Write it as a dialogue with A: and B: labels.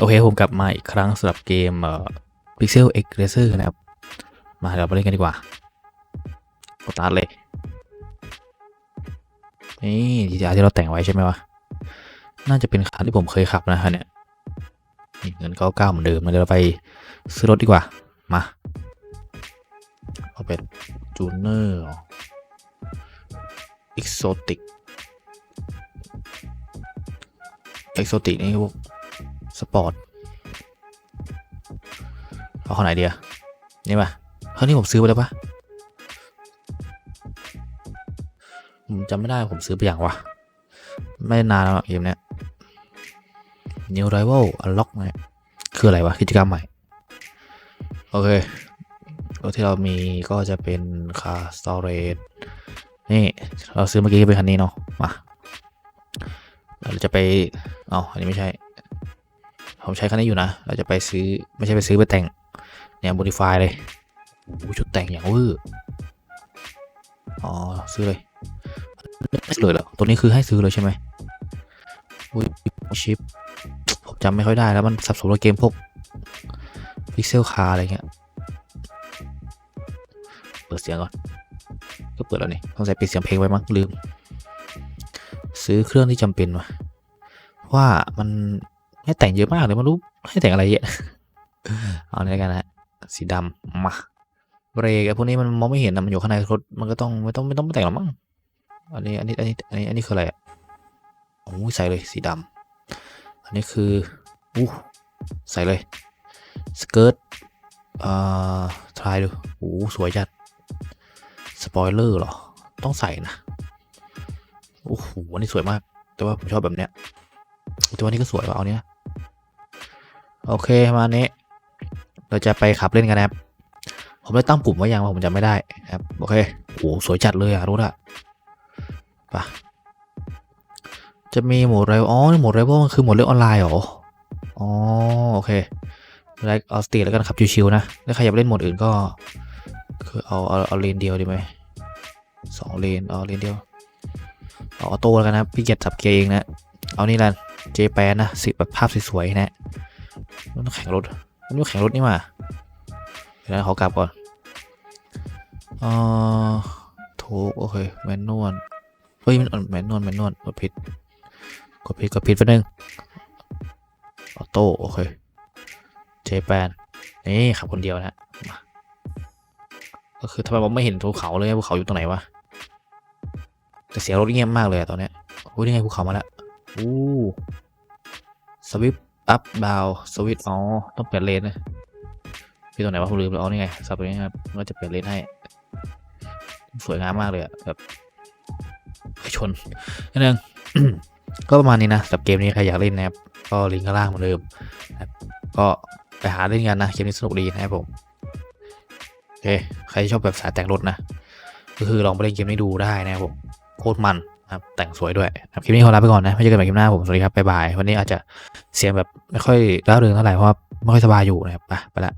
A: โอเคผมกลับมาอีกครั้งสำหรับเกมเอ่อ Pixel X Racer นะครับ มาเราไปเล่นกันดีกว่ากดตาร์ทเลย นี่ GTR ที่เราแต่งไว้ใช่ไหมวะ น่าจะเป็นคันที่ผมเคยขับนะฮะเนี่ยนี่เงินเก้าเก้าเหมือนเดิมเดี๋ยวเราไปซื้อรถดีกว่า มาเอาเป็นจูเนอร์เอ็กโซติกเอ็กโซติกนี่พวก ปอร์ตเอาข้อไหนเดีอะนี่ป่ะเฮ้ยนี่ผมซื้อไปแล้วปะผมจำไม่ได้ผมซื้อไปอย่างวะ ไม่นานแล้วอะเกมเนี้ย New Rival Unlock คืออะไรวะ กิจกรรมใหม่ โอเครถที่เรามีก็จะเป็น Car Storage นี่ เราซื้อเมื่อกี้เป็นคันนี้เนาะ มา เราจะไป เอ๋ออันนี้ไม่ใช่ ผมใช้คันนี้อยู่นะ เราจะไปซื้อไม่ใช่ไปซื้อไปแต่งเนี่ยโมดิฟายเลยโอ้ชุดแต่งอย่างวื้ออ๋อซื้อเลยซื้อเลยเหรอตัวนี้คือให้ซื้อเลยใช่ไหมอุ้ยชิปผมจำไม่ค่อยได้แล้วมันสับสนกับเกมพวกพิกเซลคาอะไรเงี้ยเปิดเสียงก่อนก็เปิดแล้วนี่ต้องใส่ปิดเสียงเพลงไว้มั้งลืม ซื้อเครื่องที่จำเป็นวะว่ามัน ให้แต่งเยอะมากเลยไม่รู้ให้แต่งอะไรเยอะเอาเนี่ยกันนะสีดำมาเบรกไอ้พวกนี้มันมองไม่เห็นนะมันอยู่ข้างในรถมันก็ต้องไม่ต้องไม่ต้องไปแต่งหรอกมั้งอันนี้อันนี้อันนี้อันนี้อันนี้คืออะไรอะโอ้ยใส่เลยสีดำอันนี้คืออู้ใส่เลยสเกิร์ตอ่าทายดูโอ้สวยจัดสปอยเลอร์เหรอ ต้องใส่นะโอ้โหอันนี้สวยมาก แต่ว่าผมชอบแบบเนี้ยแต่ว่านี่ก็สวยว่ะเอาเนี้ย โอเคมาเนี้เราจะไปขับเล่นกันนะครับ ผมได้ตั้งปุ่มไว้ยังว่าผมจำไม่ได้ครับโอเคโอ้สวยจัดเลยอะรู้ละปะจะมีหมดไรอ๋อโหมดไรวมันคือหมดเล่นออนไลน์เหรออ๋อโอเคไลค์ออสตีแล้วกันขับชิวๆนะถ้าใครอยากเล่นหมดอื่นก็ คือเอาเอาเอาเลนเดียวดีไหมสองเลนเอาเลนเดียวเอาออโต้แล้วกันนะพี่เกียรติสับเกียร์เองนะเอานี่แหละเจแปนนะสิแบบภาพสวยๆนะ ต้องแข่งรถมันอยู่แข่งรถนี่มาเดี๋ยวนะขอกลับก่อนอ่าถูกโอเคแมนนวลเฮ้ยมันแมนนวลแมนนวลกดผิดกดผิดกดผิดไปหนึ่งออโต้โอเคเจแปนนี่ขับคนเดียวนะมาก็คือทำไมผมไม่เห็นภูเขาเลยภูเขาอยู่ตรงไหนวะแต่เสียงรถเงียบมากเลยตอนเนี้ยโอ้ยนี่ไงภูเขามาแล้วอู้สวิป อัพดาวสวิตอ๋อต้องเปลี่ยนเลนนะพี่ตรงไหนวะผมลืมแล้วอ๋อนี่ไงสับตรงนี้ครับก็จะเปลี่ยนเลนให้ สวยงามมากเลยอะแบบชนนั่นเองก็ประมาณนี้นะสำหรับเกมนี้ใครอยากเล่นนะครับก็ลิงก์ข้างล่างเหมือนเดิมนะครับก็ไปหาเล่นกันนะเกมนี้สนุกดีนะครับผมโอเคใครชอบแบบสายแต่งรถนะก็คือลองไปเล่นเกมนี้ดูได้นะครับผมโคตรมัน ครับแต่งสวยด้วยครับคลิปนี้ขอลาไปก่อนนะไม่เจอกันใหม่คลิปหน้าผมสวัสดีครับบ๊ายบายวันนี้อาจจะเสียงแบบไม่ค่อยร่าเริงเท่าไหร่เพราะไม่ค่อยสบายอยู่นะครับไปไปละ